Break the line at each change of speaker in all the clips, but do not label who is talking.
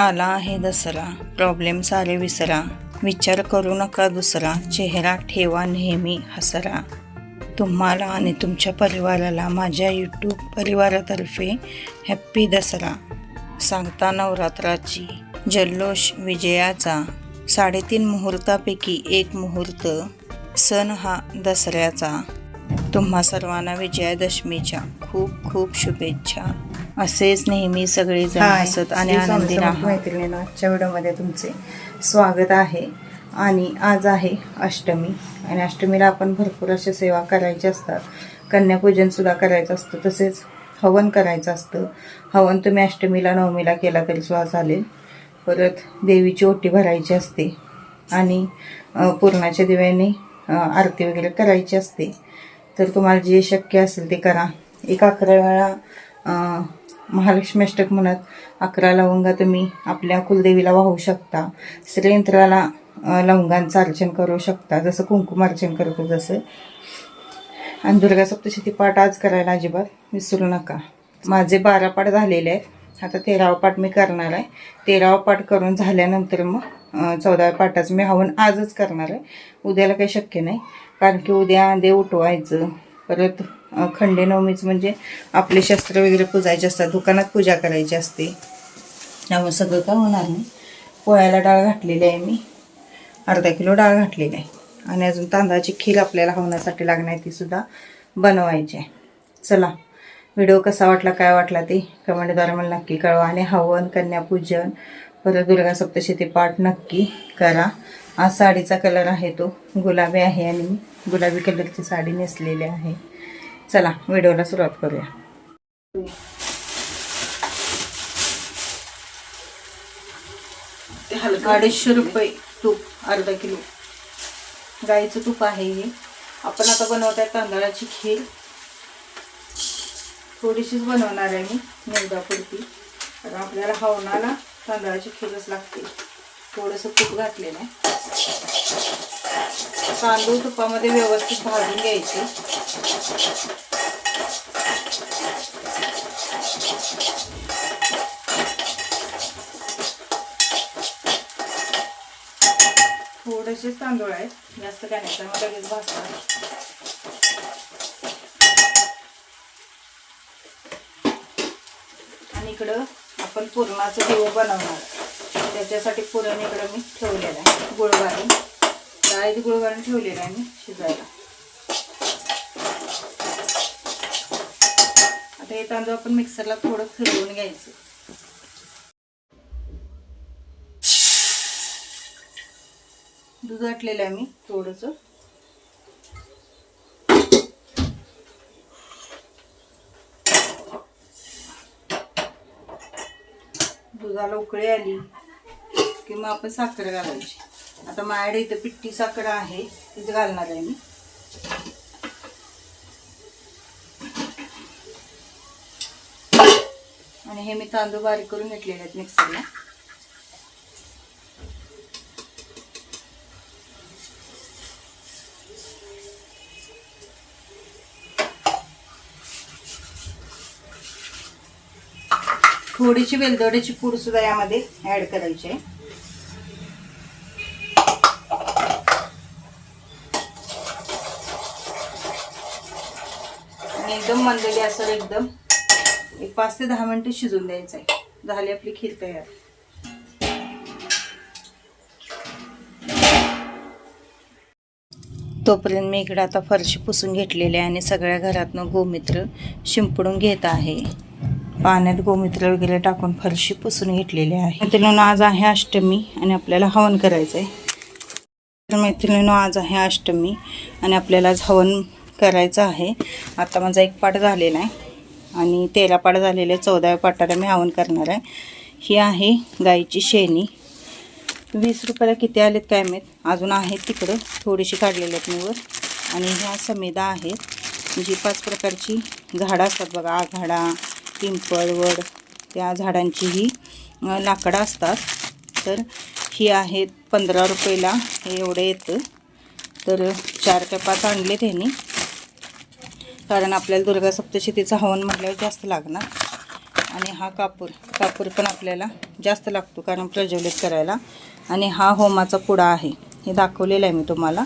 आला आहे दसरा. प्रॉब्लेम सारे विसरा. विचार करू नका दुसरा. चेहरा ठेवा नेहमी हसरा. तुम्हाला आणि तुमच्या परिवाराला माझ्या यूट्यूब परिवारातर्फे हॅप्पी दसरा. सांगता नवरात्राची. जल्लोष विजयाचा. साडेतीन मुहूर्तापैकी एक मुहूर्त सण हा दसऱ्याचा. तुम्हा सर्वांना विजयादशमीच्या खूप खूप शुभेच्छा. असेच नेहमी सगळेजण हसत आणि आनंदी राहा मैत्रिणींनो आजच्या व्हिडिओमध्ये तुमचे स्वागत आहे. आणि आज आहे अष्टमी. आणि अष्टमीला आपण भरपूर अशा सेवा करायच्या असतात. कन्यापूजनसुद्धा करायचं असतं तसेच हवन करायचं असतं. हवन तुम्ही अष्टमीला नवमीला केला तरी सुद्धा चालेल. परत देवीची ओटी भरायची असते. आणि पुरणाच्या दिव्याने आरती वगैरे करायची असते. तर तुम्हाला जे शक्य असेल ते करा. एक अकरा वेळा महालक्ष्मी अष्टक म्हणत अकरा लवंगा तुम्ही आपल्या कुलदेवीला वाहू शकता. श्रीयंत्राला लवंगांचं अर्चन करू शकता. जसं कुंकुमार्चन करतो जसं आणि दुर्गा सप्तशती पाठ आज करायला अजिबात विसरू नका. माझे बारा पाठ झालेले आहेत. आता तेरावा पाठ मी करणार आहे. तेरावा पाठ करून झाल्यानंतर मग चौदाव्या पाठाचं मी हवन आजच करणार आहे. उद्याला काही शक्य नाही. कारण की उद्या देव उठवायचं. परत खंडेनवमीच म्हणजे आपले शस्त्र वगैरे पूजायचे असतात दुकानात पूजा करायची असते. त्यामुळे सगळं काय होणार नाही. पोळ्याला डाळ घातलेली आहे मी. अर्धा किलो डाळ घातलेली आहे. आणि अजून तांदळाची खीर आपल्याला हवण्यासाठी लागणार ती सुद्धा बनवायची आहे. चला व्हिडिओ कसा वाटला काय वाटला ते कमेंटद्वारे मला नक्की कळवा. आणि हवन कन्यापूजन परत दुर्गा सप्तशती पाठ नक्की करा. आज साडीचा कलर आहे तो. गुलाबी आहे आणि मी गुलाबी कलरची साडी नेसलेली आहे. चला व्हिडिओला सुरुवात करूया. अडीचशे रुपये तूप अर्धा किलो. गाईचं तूप आहे हे. आपण आता बनवत आहे तांदळाची खीर. थोडीशीच बनवणार आहे मी मैदापुरती कारण आपल्याला हवनाला तांदळाची खीरच लागते. थोडंसं तूप घातलेलं आहे. तांदूळ तुपामध्ये व्यवस्थित भाजून घ्यायचे. थोडेसे तांदूळ आहेत. जास्त काय नाही त्यामुळे लगेच भाजतात आणि इकडं आपण पुरणाचं देव बनवणार. त्याच्यासाठी पुरण इकडं मी ठेवलेलं आहे. गुळ घालून. डाळीत गुळ घालून ठेवलेलं आहे मी शिजायला. आता हे तांदूळ आपण मिक्सरला थोडं फिरवून घ्यायचं. दूध आटलेलं आहे मी थोडंसं. दुधाला उकळी आली. की मग आपण साखर घालायची. आता माझ्याकडे इथं पिट्टी साखर आहे तीच घालणार आहे मी. आणि हे मी तांदूळ बारीक करून घेतलेले आहेत मिक्सरला. थोडीशी वेलदोड्याची पूड सुद्धा यामध्ये ऍड करायची आहे आणि एकदम मंद गॅसवर एकदम. एक पाच ते दहा मिनटं शिजून द्यायचं आहे झाली आपली खीर तयार. तोपर्यंत मी इकडे आता फरशी पुसून घेतलेली आहे आणि सगळ्या घरातनं गोमित्र शिंपडून घेत आहे. पाण्यात गोमित्र वगैरे टाकून फरशी पुसून घेतलेली आहे. मैत्रिणींनो आज आहे अष्टमी आणि आपल्याला हवन करायचं आहे तर आज आहे अष्टमी आणि आपल्याला आज हवन करायचं आहे. आता माझा एक पाट झालेला आहे. आणि तेरा पाठ झालेले चौदाव्या पाटाला मी हवन करणार आहे. ही आहे गाईची शेणी. वीस रुपयाला किती आलेत काय माहीत? अजून आहेत तिकडं. थोडीशी काढलेली आहेत मी वर. आणि ह्या समेदा आहेत. जी पाच प्रकारची झाडं असतात बघा. आघाडा पिंपळ वड त्या झाडांची ही लाकडं असतात. तर ही आहेत पंधरा रुपयाला. हे एवढं येतं. तर चार का पाच आणले त्यांनी कारण आपल्याला दुर्गा सप्तशतीचा हवन म्हटल्यावर जास्त लागणार. आणि हा कापूर कापूर पण आपल्याला जास्त लागतो कारण प्रज्वलित करायला. आणि हा होमाचा पुडा आहे. हे दाखवलेलं आहे मी तुम्हाला.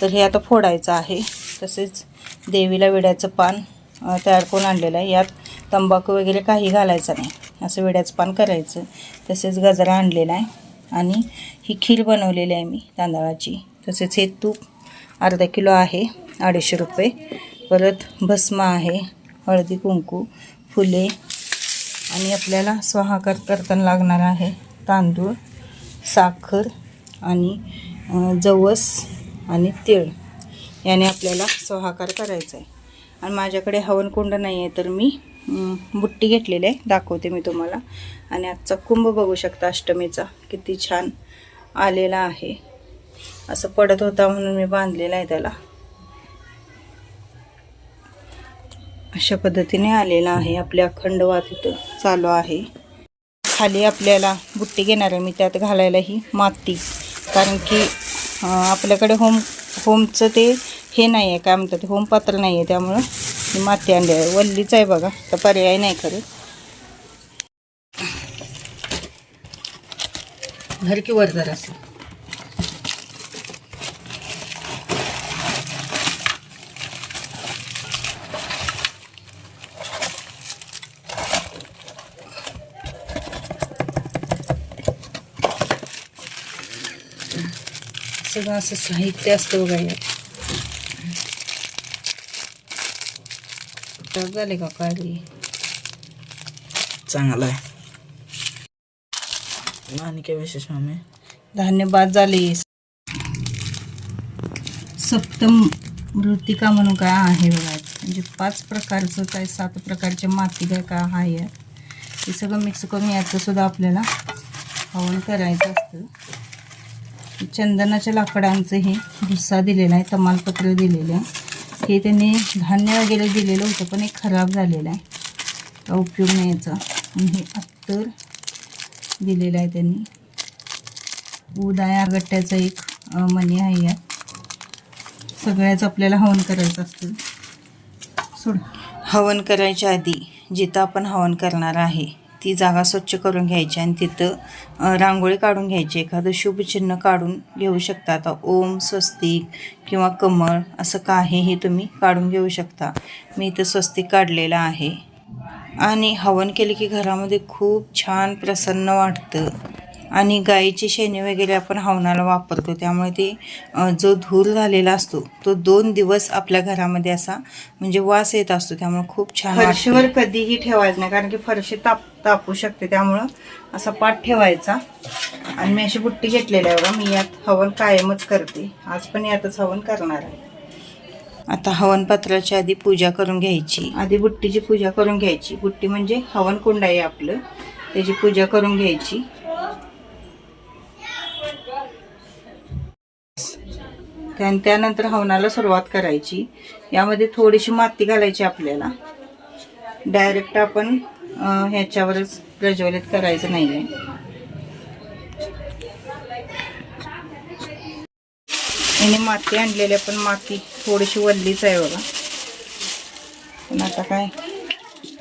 तर हे आता फोडायचं आहे. तसेच देवीला विड्याचं पान तयार करून आणलेलं आहे. यात तंबाखू वगैरे काही घालायचं नाही. असं विड्याचं पान करायचं. तसेच गजरा आणलेला आहे. आणि ही खीर बनवलेली आहे मी तांदळाची. तसेच हे तूप अर्धा किलो आहे. अडीचशे रुपये. परत भस्म आहे हळदी कुंकू फुले आणि आपल्याला स्वाहाकार करताना लागणार आहे. तांदूळ साखर आणि जवस आणि तीळ याने आपल्याला स्वाहाकार करायचा आहे. आणि माझ्याकडे हवनकुंड नाही आहे तर मी बुट्टी घेतलेली आहे. दाखवते मी तुम्हाला. आणि आजचा कुंभ बघू शकता अष्टमीचा. किती छान आलेला आहे. असं पडत होता म्हणून मी बांधलेला आहे त्याला. अशा पद्धतीने आलेला आहे. आपल्या अखंड वात इथं चालू आहे. खाली आपल्याला बुट्टी घेणार आहे. मी त्यात घालायला ही माती. कारण की आपल्याकडे होम होमचं ते हे नाही आहे काय म्हणतात होम पात्र नाही आहे त्यामुळं मी माती आणली आहे. वल्लीच आहे बघा. तर पर्याय नाही खरं. घर की वर जरा. सगळं असं साहित्य असतं बघा यात तर झाले का काळी
चांगला आहे आणि काय विशेष मम्मी
धान्य बाद झाले सप्तम मृतिका म्हणून काय आहे बघा म्हणजे पाच प्रकारचं काय सात प्रकारच्या माती काय काय आहे. हे सगळं मिक्स करून याचं सुद्धा आपल्याला हवन करायचं असतं चंदनाच्या लाकडांचं हे भुस्सा दिलेला आहे तमालपत्र दिलेलं आहे. हे त्यांनी धान्य वगैरे दिलेलं होतं पण हे खराब झालेलं आहे. का उपयोग नाही याचा. हे अत्तर दिलेलं आहे त्यांनी. उदाया गट्ट्याचा एक मनी आहे यात. सगळ्याच आपल्याला हवन करायचं असतं. सोड. हवन करायच्या आधी जिथं आपण हवन करणार आहे ती जागा स्वच्छ करून घ्यायची आणि तिथं रांगोळी काढून घ्यायची. एखादं शुभचिन्ह काढून घेऊ शकता. आता ओम स्वस्तिक किंवा कमळ असं काहीही तुम्ही काढून घेऊ शकता. मी इथं स्वस्तिक काढलेलं आहे. आणि हवन केले की घरामध्ये खूप छान प्रसन्न वाटतं. आणि गाईची शेणी वगैरे आपण हवनाला वापरतो. त्यामुळे ते जो धूर झालेला असतो तो दोन दिवस आपल्या घरामध्ये असा म्हणजे वास येत असतो. त्यामुळे खूप छान फरशीवर कधीही ठेवायचं नाही. कारण की फरशी ताप तापू शकते त्यामुळं असा पाठ ठेवायचा. आणि मी अशी बुट्टी घेतलेली आहे बघा मी यात हवन कायमच करते. आज पण यातच हवन करणार आहे. आता हवन पात्राच्या आधी पूजा करून घ्यायची. आधी बुट्टीची पूजा करून घ्यायची. बुट्टी म्हणजे हवन कुंड आहे आपलं. त्याची पूजा करून घ्यायची. त्यान त्यानंतर हवनाला सुरुवात करायची. यामध्ये थोडीशी माती घालायची आपल्याला. डायरेक्ट आपण ह्याच्यावरच प्रज्वलित करायचं नाही आहे याने माती आणलेली आहे, पण माती थोडीशी वल्लीच आहे बघा. पण आता काय?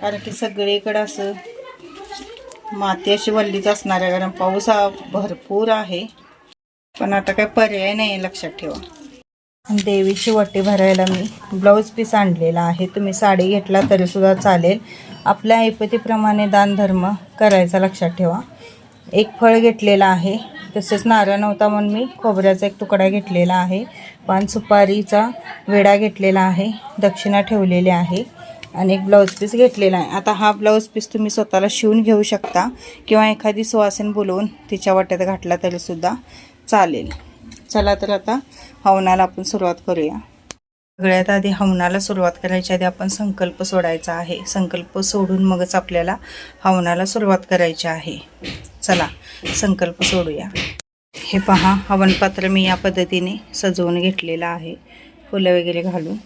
कारण की सगळीकडं असं माती अशी वल्लीच असणार आहे कारण पाऊस हा भरपूर आहे. पण आता काय पर्याय नाही आहे, लक्षात ठेवा. देवीची वटी भरायला मी ब्लाऊज पीस आणलेला आहे. तुम्ही साडी घेतला तरी सुद्धा चालेल. आपल्या ऐपतीप्रमाणे दानधर्म करायचा लक्षात ठेवा. एक फळ घेतलेलं आहे. तसेच नारळ नव्हता म्हणून मी खोबऱ्याचा एक तुकडा घेतलेला आहे. पान सुपारीचा वेडा घेतलेला आहे. दक्षिणा ठेवलेली आहे. आणि एक ब्लाऊज पीस घेतलेला आहे. आता हा ब्लाऊज पीस तुम्ही स्वतःला शिवून घेऊ शकता किंवा एखादी सुवासीन बोलवून तिच्या वाट्यात घातला तरीसुद्धा चालेल. चला तर आता हवनाला आपण सुरुवात करूया. सगळ्यात आधी हवनाला सुरुवात करायच्या आधी आपण संकल्प सोडायचा आहे. संकल्प सोडून मगच आपल्याला हवनाला सुरुवात करायची आहे. चला संकल्प सोडूया. हे पहा हवनपात्र मी या पद्धतीने सजवून घेतलेलं आहे. फुलं वगैरे घालून.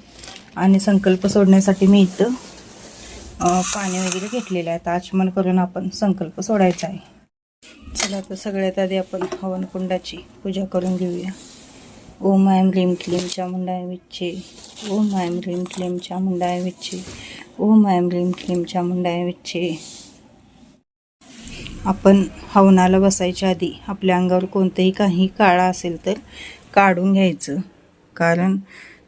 आणि संकल्प सोडण्यासाठी मी इथं पाणी वगैरे घेतलेलं आहे आता आचमन करून आपण संकल्प सोडायचा आहे. चला तर सगळ्यात आधी आपण हवनकुंडाची पूजा करून घेऊया. ओम ऐं ह्रीं क्लीं चामुंडाय विच्छे ओम ऐं ह्रीं क्लीं चामुंडाय विच्छे ओम ऐं ह्रीं क्लीं चामुंडाय
आपण हवनाला बसायच्या आधी आपल्या अंगावर कोणतंही काही काळा असेल तर काढून घ्यायचं. कारण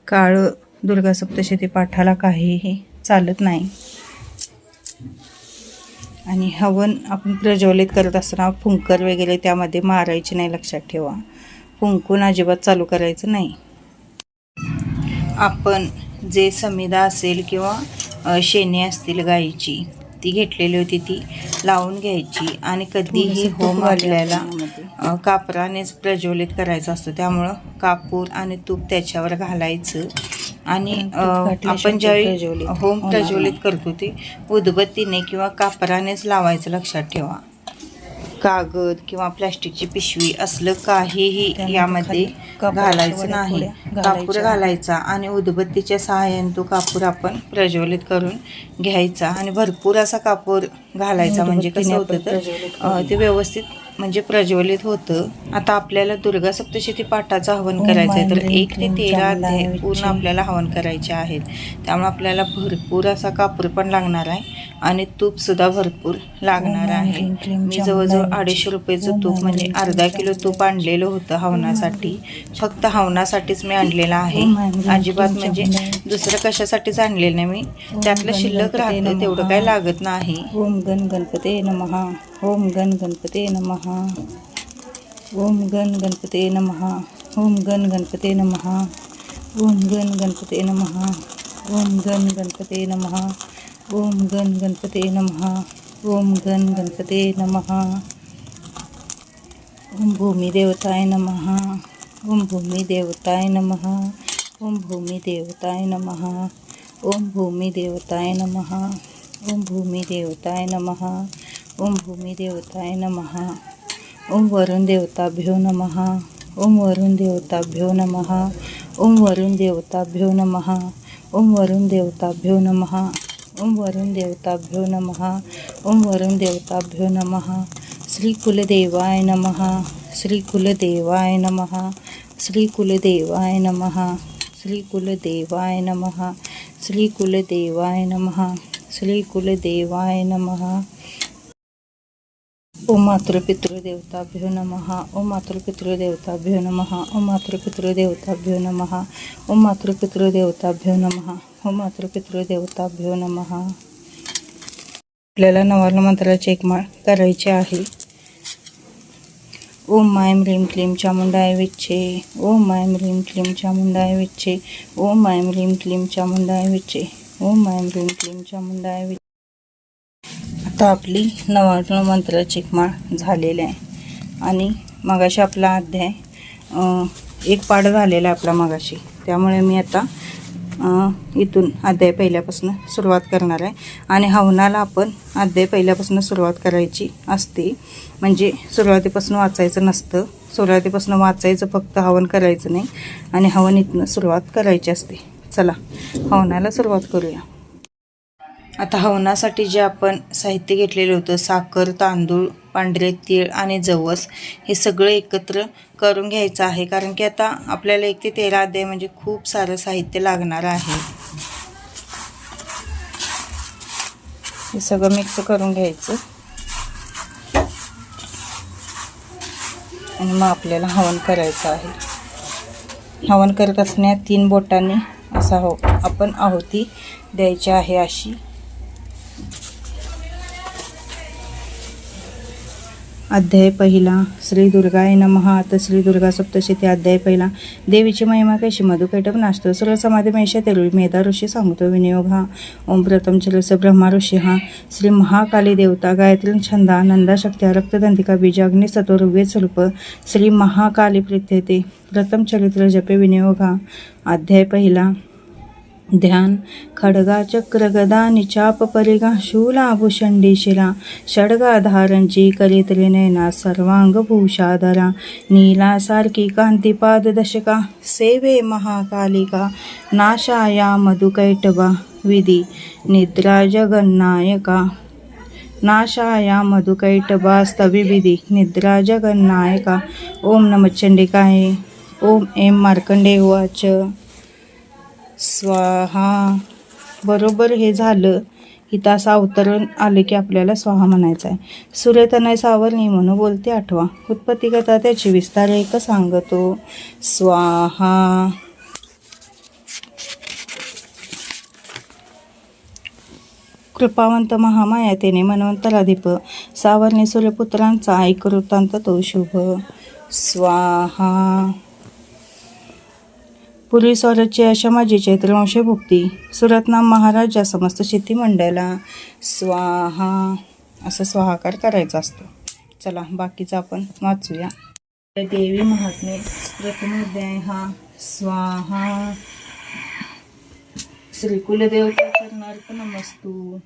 काळं दुर्गा सप्तशती पाठाला काहीही चालत नाही. आणि हवन आपण प्रज्वलित करत असताना फुंकर वगैरे त्यामध्ये मारायचे नाही लक्षात ठेवा. फुंकून अजिबात चालू करायचं नाही. आपण जे समिधा असेल किंवा शेणी असतील गाईची ती घेतलेली होती ती लावून घ्यायची आणि कधीही होम आपल्याला कापरानेच प्रज्वलित करायचा असतो. त्यामुळं कापूर आणि तूप त्याच्यावर घालायचं आणि आपण ज्यावेळी होम प्रज्वलित करतो ते उदबत्तीने किंवा कापरानेच लावायचं लक्षात ठेवा. कागद किंवा प्लास्टिकची पिशवी असलं काहीही यामध्ये घालायचं नाही. कापूर घालायचा आणि उदबत्तीच्या सहाय्याने तो कापूर आपण प्रज्वलित करून घ्यायचा आणि भरपूर असा कापूर घालायचा. म्हणजे कसं होतं तर ते व्यवस्थित म्हणजे प्रज्वलित होतं. आता आपल्याला दुर्गा सप्तशती पाठाचं हवन करायचं आहे तर एक ते तेरा अध्याय पूर्ण आपल्याला हवन करायचे आहेत. त्यामुळे आपल्याला भरपूर असा कापूर पण लागणार आहे. आणि तूप सुद्धा भरपूर लागणार आहे. मी जवळजवळ अडीचशे रुपयाचं तूप म्हणजे अर्धा किलो तूप आणलेलं होतं हवनासाठी. फक्त हवनासाठीच मी आणलेलं आहे. अजिबात म्हणजे दुसरं कशासाठीच आणलेलं नाही मी. त्यातलं शिल्लक राहतं तेवढं काही लागत नाही.
ओम गण गणपते नमः. ओम गण गणपते नमः. ओम गण गणपते नमः. ओम गण गणपते नमः. ओम गण गणपते नमः. ओम गण गणपते नमः. ओम गण गणपते नमः ओम गण गणपते नमः ओम भूमी देवताय नमः ओम भूमी देवताय नमः ओम भूमी देवताय नमः ओम भूमी देवताय नमः ओम भूमी देवताय नमः ओम भूमी देवताय नमः ओम वरुण देवताभ्यो नमः ओम वरुण देवताभ्यो नमः ओम वरुण देवताभ्यो नमः ओम वरुण देवताभ्यो नमः ओम वरुण देवताभ्यो नमः। ओम वरुण देवताभ्यो नमः। श्री कुलदेवाय नमः। श्री कुलदेवाय नमः। श्री कुलदेवाय नमः। श्री कुलदेवाय नमः। श्री कुलदेवाय नमः। श्री कुलदेवाय नमः। ओम मातृपितृदेवताभ्यो नमः। ओम मातृपितृदेवताभ्यो नमः। ओम मातृपितृदेवताभ्यो नमः। ओम मातृपितृदेवताभ्यो नमः। हो ओम मातृपितृदेवताभ्यो नमः. आपल्याला नवार्ण मंत्राची एक माळ करायची आहे. ओम मायम ह्रीम क्लीम चामुंडाय विच्छे. ओम मायम ह्रीम क्लीम चामुंडाय विच्छे. ओम मायम ह्रीम क्लीम चामुंडाय विच्छे. ओम मायम ह्रीम क्लीम चामुंडाय विच्छे. आता आपली नवार्ण मंत्राची एक माळ झालेली आहे. आणि मगाशी आपला अध्याय एक पाठ झालेला आहे आपला मगाशी. त्यामुळे मी आता इथून अध्याय पहिल्यापासून सुरुवात करणार आहे. आणि हवनाला आपण अध्याय पहिल्यापासून सुरुवात करायची असते. म्हणजे सुरुवातीपासून वाचायचं नसतं. सुरुवातीपासून वाचायचं फक्त हवन करायचं नाही. आणि हवन इथनं सुरुवात करायची असते. चला हवनाला सुरुवात करूया. आता हवनासाठी जे आपण साहित्य घेतलेलं होतं साखर तांदूळ पांढरे तीळ आणि जवस हे सगळं एकत्र करून घ्यायचं आहे. कारण की आता आपल्याला एक ते तेरा अध्याय म्हणजे खूप सारं साहित्य लागणार आहे. हे सगळं मिक्स करून घ्यायचं. आणि मग आपल्याला हवन करायचं आहे. हवन करत असण्या तीन बोटांनी असा हो आपण आहुती द्यायची आहे अशी. अध्याय पहिला श्री दुर्गाय नमः. आता श्री दुर्गा सप्तशती अध्याय पहिला. देवीची महिमा कशी? मधुकैटप नाचतो. सर्व समाधी महिषा तेरुळी मेधा ऋषी सांगतो विनियोग हा. ओम प्रथम चलस ब्रह्मा ऋषी हा. श्री महाकाली देवता गायत्री छंदा नंदा शक्त्या रक्तदंतिका बीज अग्निसत्व ऋग्वेद स्वरूप श्री महाकाली प्रीत्यते. प्रथम चरित्र जपे विनियोग हा. अध्याय पहिला. ध्यान खडगा चक्र गदा निचाप परिगा शूलाभूषंडी शिला षडगाधारंची कलित्री नैना सर्वांग भूषाधरा नीलासारखी कांतिपाद दशका सेवे महाकालिका नाशाया मधुकैटभा विधी निद्रा जगन्नायका नाशाया मधुकैटभास्तविविधी निद्रा जगन्नायका ओम नमचंडिकाय ओम एम मार्कंडे उवाच। स्वाहा. बरोबर हे झालं. इथं असं अवतरण आले की आपल्याला स्वाहा म्हणायचं आहे सूर्यतनय सावरणी म्हणून बोलते आठवा. उत्पत्ती कथा त्याची विस्तार एक सांगतो. स्वाहा. कृपावंत महामाया तेने मनवंतराधिप सावरणे सूर्यपुत्रांचा ऐक वृत्तांत तो शुभ. स्वाहा. पूर्वी स्वराज्य अशा माझी चैत्रवंशी भुक्ती सुरतनाम महाराजा समस्त शेतीमंडळा स्वाहा असं स्वाहाकार करायचा असतो. चला बाकीचं आपण वाचूया. देवी महात्मे रत्नोदय हा स्वाहा. श्री कुलदेवता नमस्तू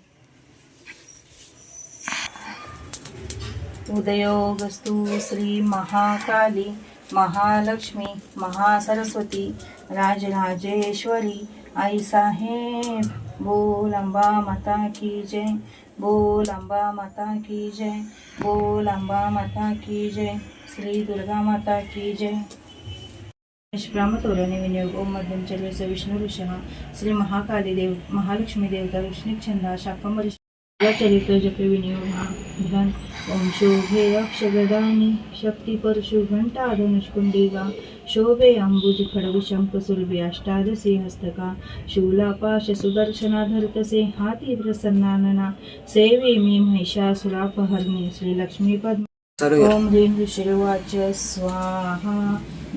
उदयोगस्तु श्री महाकाली महालक्ष्मी महासरस्वती राजराजेश्वरी आई साहेब बोल अंबा माता की जय बोल अंबा माता की जय बोल अंबा माता की जय श्री दुर्गा माता की जय। निष्प्रामतोरणे विनियोग ओम मध्यंचर्यस विष्णू ऋषः श्री महाकाली देव महालक्ष्मी देवता विष्णू छंदा शाकंबरी चरित्र जपे विनियोग ध्यान ओम शोभे अक्षगदानी शक्ती परशु घंटा धनुष्कुंडिगा शोभे अंबुज खडग शंख सुरभि अष्टादशी हस्तका शूलापाश सुदर्शना धरतसे हाती प्रसन्नानना सेवे मी महिषासुरापहरणे श्री लक्ष्मी पद्म ओम ह्रीं ऋषिर्वाच स्वाहा.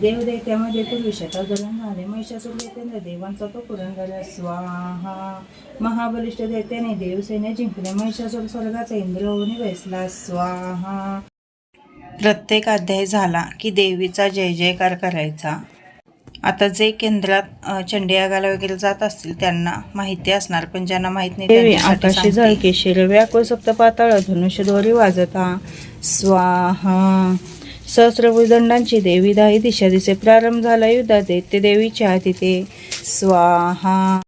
देवदैत्यामध्ये पूर्वी शतधरण झाले. महिषासूर दैत्याने देवांचा तो पुरंदर स्वाहा. महाबलिष्ठ दैत्याने देवसेने जिंकले. महिषासूर स्वर्गाचा इंद्र होऊन बसला. स्वाहा. प्रत्येक अध्याय झाला की देवीचा जय जयकार करायचा. आता जे केंद्रात चंडियागाला वगैरे जात असतील त्यांना माहिती असणार. पण ज्यांना माहीत नाही
देवी आकाशी
सांगते.
जळके शिर व्याकुळ सप्त पाताळ धनुष्य दोरी वाजता.
स्वाहा. सहस्रभुदंडांची देवी दाही दिशा दिसे प्रारंभ झाला युद्धात. ते देवीच्या तिथे स्वाहा.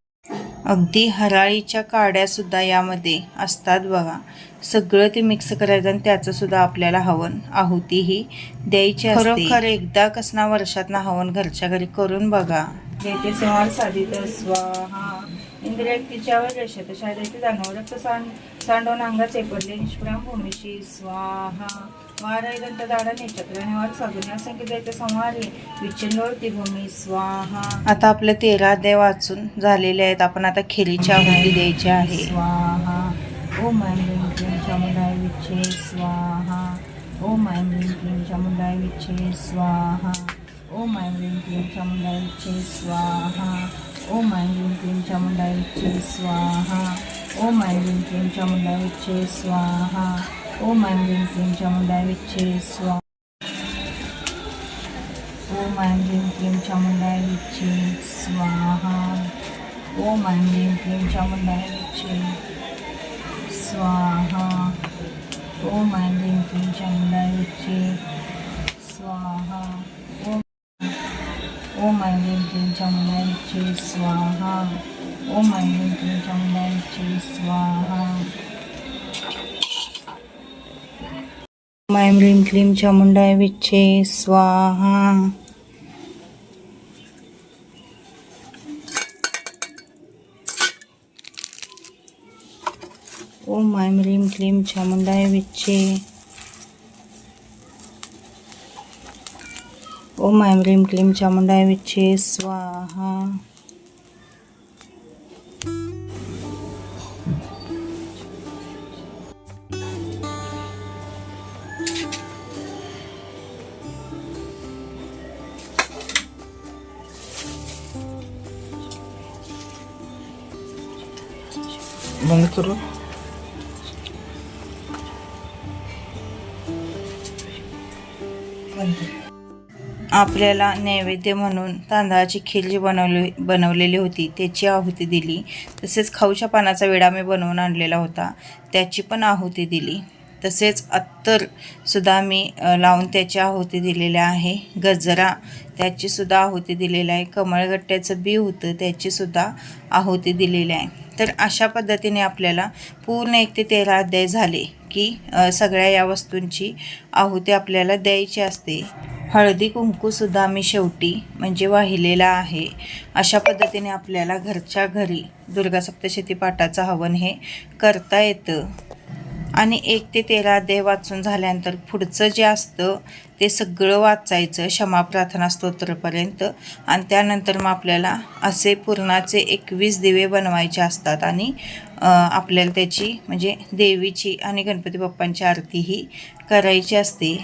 अगदी हराळीच्या काड्या सुद्धा यामध्ये असतात बघा. सगळं ते मिक्स करायचं आणि त्याचं सुद्धा आपल्याला हवन आहुती ही द्यायची खरोखर एकदा कसना वर्षात हवन घरच्या घरी करून बघा. देते संवार तर स्वाहा. इंद्रियक्तीच्यावर यशत शादेते जाणव रक्त सांड सांडवून अंगाचे पडले निष्प्राम भूमीशी स्वाहा. वाराय दंत दाडा नेचत्र निवार साधून असंख्य दैत्य संहारी विच्छिन्नवरती भूमी स्वाहा. आता आपले तेरा अध्याय वाचून झालेले आहेत. आपण आता खिरीची आहुती द्यायची आहे. स्वाहा. ओम ऐं ह्रीं क्लीं चामुंडाय विच्छे स्वाहा. ओम ऐं ह्रीं क्लीं चामुंडाय विच्छे स्वाहा. ओम ऐं ह्रीं क्लीं चामुंडाय विच्छे स्वाहा. ओम ऐं ह्रीं क्लीं चामुंडाय विच्छे स्वाहा. ओम ऐं ह्रीं क्लीं चामुंडाय विच्छे स्वाहा. ओम ऐं ह्रीं क्लीं चामुंडाय विच्छे स्वाहा ओम ऐं ह्रीं क्लीं चामुंडाय विच्छे स्वाहा ओम ऐं ह्रीं क्लीं चामुंडाय विच्छे स्वाहा ओम ऐं ह्रीं क्लीं चामुंडाय विच्छे स्वाहा ओम ओम ऐं ह्रीं क्लीं चामुंडाय विच्छे स्वाहा ओम ऐं ह्रीं क्लीं चामुंडाय विच्छे स्वाहा ओम ह्रीं क्लीं चामुंडाय विच्छे स्वाहा. ओम ऐं ह्रीं क्लीं चामुंडाय विच्छे ओम ऐं ह्रीं क्लीं चामुंडाय विच्छे स्वाहा.
बंद
आपल्याला नैवेद्य म्हणून तांदळाची खीर जी बनवली बनवलेली होती. त्याची आहुती दिली. तसेच खाऊच्या पानाचा विडा मी बनवून आणलेला होता. त्याची पण आहुती दिली. तसेच अत्तरसुद्धा मी लावून त्याची आहुती दिलेल्या आहे. गजरा त्याचीसुद्धा आहुती दिलेली आहे. कमळगट्ट्याचं बी होतं त्याचीसुद्धा आहुती दिलेली आहे. तर अशा पद्धतीने आपल्याला पूर्ण एक ते तेरा अध्याय झाले की सगळ्या या वस्तूंची आहुती आपल्याला द्यायची असते. हळदी कुंकूसुद्धा मी शेवटी म्हणजे वाहिलेला आहे. अशा पद्धतीने आपल्याला घरच्या घरी दुर्गा सप्तशती पाठाचं हवन हे करता येतं. आणि एक ते तेरा अध्याय वाचून झाल्यानंतर पुढचं जे असतं ते सगळं वाचायचं क्षमा प्रार्थना स्तोत्रपर्यंत. आणि त्यानंतर मग आपल्याला असे पूर्णाचे एकवीस दिवे बनवायचे असतात आणि आपल्याला त्याची म्हणजे देवीची आणि गणपती बाप्पांची आरती ही करायची असते.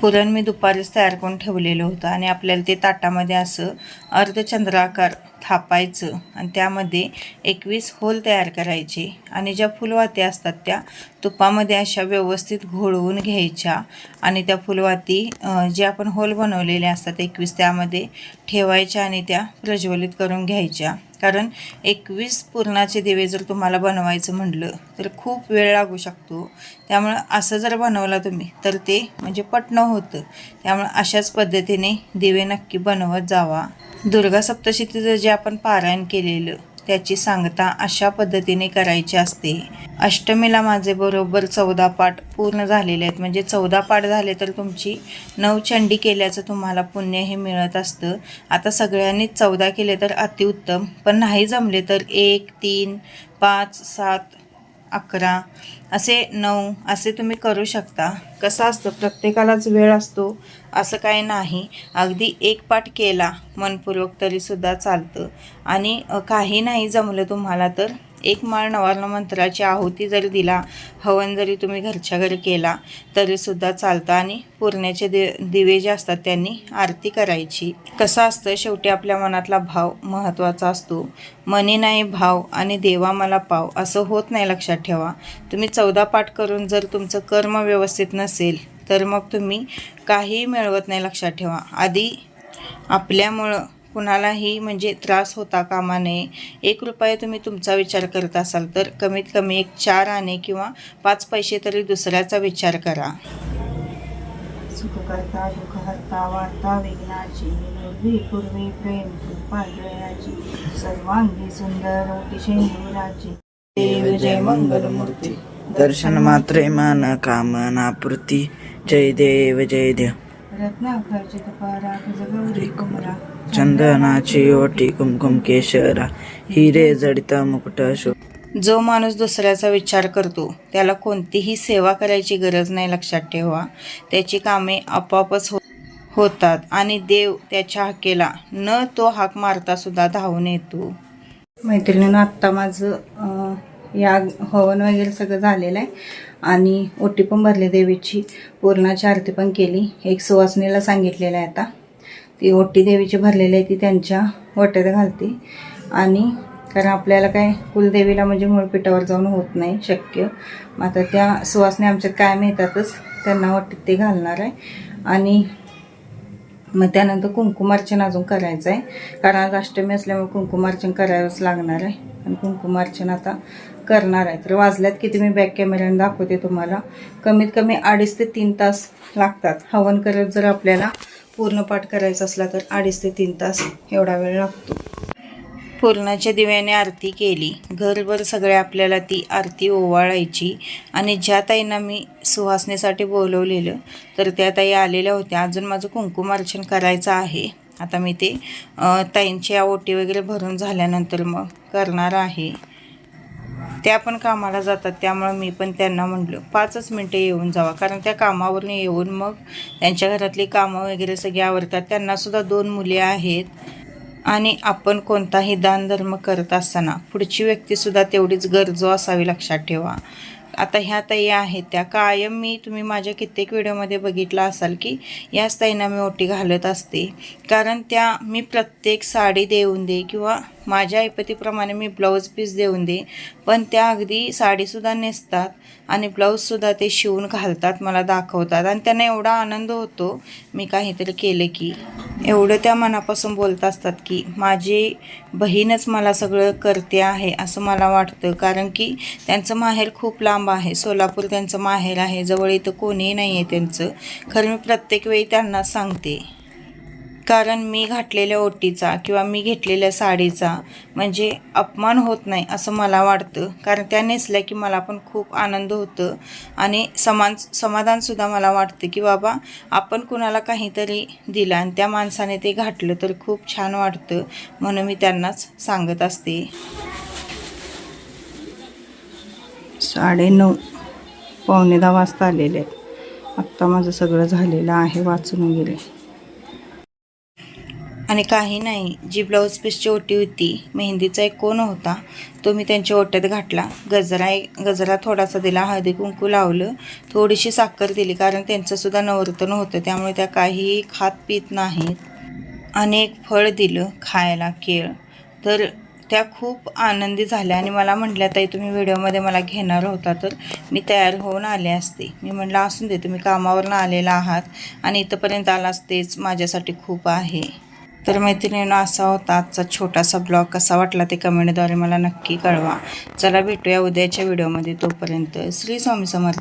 पुरण मी दुपारीच तयार करून ठेवलेलं होतं आणि आपल्याला ते ताटामध्ये असं अर्धचंद्राकार थापायचं. आणि त्यामध्ये एकवीस होल तयार करायचे. आणि ज्या फुलवाती असतात त्या तुपामध्ये अशा व्यवस्थित घोळवून घ्यायच्या. आणि त्या फुलवाती जे आपण होल बनवलेले असतात एकवीस त्यामध्ये ठेवायच्या आणि त्या प्रज्वलित करून घ्यायच्या. कारण एकवीस पूर्णाचे दिवे जर तुम्हाला बनवायचं म्हटलं तर खूप वेळ लागू शकतो. त्यामुळं असं जर बनवला तुम्ही तर ते म्हणजे पटणं होतं. त्यामुळं अशाच पद्धतीने दिवे नक्की बनवत जावा. दुर्गा सप्तशतीचं जे आपण पारायण केलेलं त्याची सांगता अशा पद्धतीने करायची असते. अष्टमीला माझे बरोबर चौदा पाठ पूर्ण झालेले आहेत. म्हणजे चौदा पाठ झाले तर तुमची नवचंडी केल्याचं तुम्हाला पुण्य हे मिळत असतं. आता सगळ्यांनीच चौदा केले तर अतिउत्तम. पण नाही जमले तर एक तीन पाच सात अकरा असे नऊ असे तुम्ही करू शकता. कसं असतं? प्रत्येकालाच वेळ असतो. असं काही नाही. अगदी एक पाठ केला मनपूर्वक तरीसुद्धा चालतं. आणि काही नाही जमलं तुम्हाला तर? एक माळ नवार्ण मंत्राची आहुती जरी दिला हवन जरी तुम्ही घरच्या घरी केला तरीसुद्धा चालतं आणि पुरण्याचे दि दिवे जे असतात त्यांनी आरती करायची. कसं असतं शेवटी आपल्या मनातला भाव महत्त्वाचा असतो. मनी नाही भाव आणि देवा मला पाव असं होत नाही लक्षात ठेवा. तुम्ही चौदा पाठ करून जर तुमचं कर्म व्यवस्थित नसेल तर मग तुम्ही काहीही मिळवत नाही लक्षात ठेवा. आधी आपल्यामुळं कुणालाही म्हणजे त्रास होता कामा नये. एक रुपये तुम्ही तुमचा विचार करत असाल तर कमीत कमी एक चार आणे किंवा पाच पैसे तरी दुसऱ्याचा विचार करा.
सुखकर्ता दुःखहर्ता वार्ता विघ्नाची पूर्वी पूर्वी प्रेम कृपा जयाची सर्वांगी सुंदर शेंदुराची
देव जय मंगलमूर्ती
दर्शन मात्रे मान कामना पूर्ती जय देव जय देव.
रत्नाकर चितपारा गौरी कुमरा.
चंदनाची ओटी कुमकुम केशरा हिरे जडिता मुकुट शो
जो माणूस दुसऱ्याचा विचार करतो त्याला कोणतीही सेवा करायची गरज नाही लक्षात ठेवा. त्याची कामे आपोआपच हो होतात आणि देव त्याच्या हाकेला न तो हाक मारता सुद्धा धावून येतो.
मैत्रिणीनं आत्ता माझं या हवन वगैरे सगळं झालेलं आहे आणि ओटी पण भरली देवीची. पूर्णाची आरती पण केली. एक सुवासनीला सांगितलेलं आहे आता. ती ओटी देवीची भरलेली आहे ती त्यांच्या वटेत घालते. आणि कारण आपल्याला काय कुलदेवीला म्हणजे मूळपीठावर जाऊन होत नाही शक्य. मग आता त्या सुवासने आमच्यात कायम येतातच त्यांना ओटीत ते घालणार आहे. आणि मग त्यानंतर कुंकुमार्चन अजून करायचं आहे. कारण आज अष्टमी असल्यामुळे कुंकुमार्चन करावंच लागणार आहे. आणि कुंकुमार्चन आता करणार आहे. तर वाजल्यात किती मी बॅक कॅमेऱ्याने दाखवते तुम्हाला. कमीत कमी अडीच ते तीन तास लागतात. हवन करत जर आपल्याला पूर्ण पाठ करायचा असला तर अडीच ते तीन तास एवढा वेळ लागतो.
पूर्णाच्या दिव्याने आरती केली. घरभर सगळ्या आपल्याला ती आरती ओवाळायची आणि ज्या ताईंना मी सुहासनेसाठी बोलवलेलं तर त्या ताई आलेल्या होत्या. अजून माझं कुंकुमार्चन करायचं आहे. आता मी ते ताईंच्या ओटी वगैरे भरून झाल्यानंतर मग करणार आहे. त्या पण कामाला जातात त्यामुळं मी पण त्यांना म्हटलं पाचच मिनटं येऊन जावा. कारण त्या कामावरून येऊन मग त्यांच्या घरातली कामं वगैरे सगळी आवडतात त्यांनासुद्धा दोन मुली आहेत आणि आपण कोणताही दानधर्म करत असताना पुढची व्यक्तीसुद्धा तेवढीच गरजू असावी लक्षात ठेवा. आता ह्या ताई आहेत त्या. कायम मी तुम्ही माझ्या कित्येक व्हिडिओमध्ये बघितला असाल की याच ताईंना मी ओटी घालत असते. कारण त्या मी प्रत्येक साडी देऊन दे किंवा माझ्या ऐपतीप्रमाणे मी ब्लाऊज पीस देऊन दे पण त्या अगदी साडीसुद्धा नेसतात आणि ब्लाऊजसुद्धा ते शिवून घालतात मला दाखवतात. आणि त्यांना एवढा आनंद होतो मी काहीतरी केले की. एवढं त्या मनापासून बोलत असतात की माझी बहीणच मला सगळं करते आहे असं मला वाटतं. कारण की त्यांचं माहेर खूप लांब लांब आहे सोलापूर त्यांचं माहेर आहे जवळ इथं कोणीही नाही आहे त्यांचं. खरं मी प्रत्येक वेळी त्यांना सांगते. कारण मी घातलेल्या ओटीचा किंवा मी घेतलेल्या साडीचा म्हणजे अपमान होत नाही असं मला वाटतं. कारण त्या नेसल्या की मला पण खूप आनंद होतं. आणि समान समाधानसुद्धा मला वाटतं की बाबा आपण कुणाला काहीतरी दिलं आणि त्या माणसाने ते घातलं तर खूप छान वाटतं म्हणून मी त्यांनाच सांगत असते.
साडेनऊ पावणे दहा वाजता आलेले आहेत. आत्ता माझं सगळं झालेलं आहे वाचून गेले
आणि काही नाही जी ब्लाऊज पीसची ओटी होती मेहंदीचा एक कोण होता तो मी त्यांच्या ओट्यात घातला. गजरा एक गजरा थोडासा दिला हळदी कुंकू लावलं थोडीशी साखर दिली कारण त्यांचंसुद्धा नवरतन होतं त्यामुळे त्या काही खात पित नाहीत. आणि एक फळ दिलं खायला केळ. तर त्या खूप आनंदी झाल्या आणि मला म्हटल्या ताई तुम्ही व्हिडिओमध्ये मला घेणार होता तर मी तयार होऊन आले असते. मी म्हटलं असून दे तुम्ही कामावरनं आलेला आहात आणि इथंपर्यंत आलाच तेच माझ्यासाठी खूप आहे. तर मैत्रिणीनं असा होता आजचा छोटासा ब्लॉग. कसा वाटला ते कमेंटद्वारे मला नक्की कळवा. चला भेटूया उद्याच्या व्हिडिओमध्ये तोपर्यंत. श्री स्वामी समर्थ.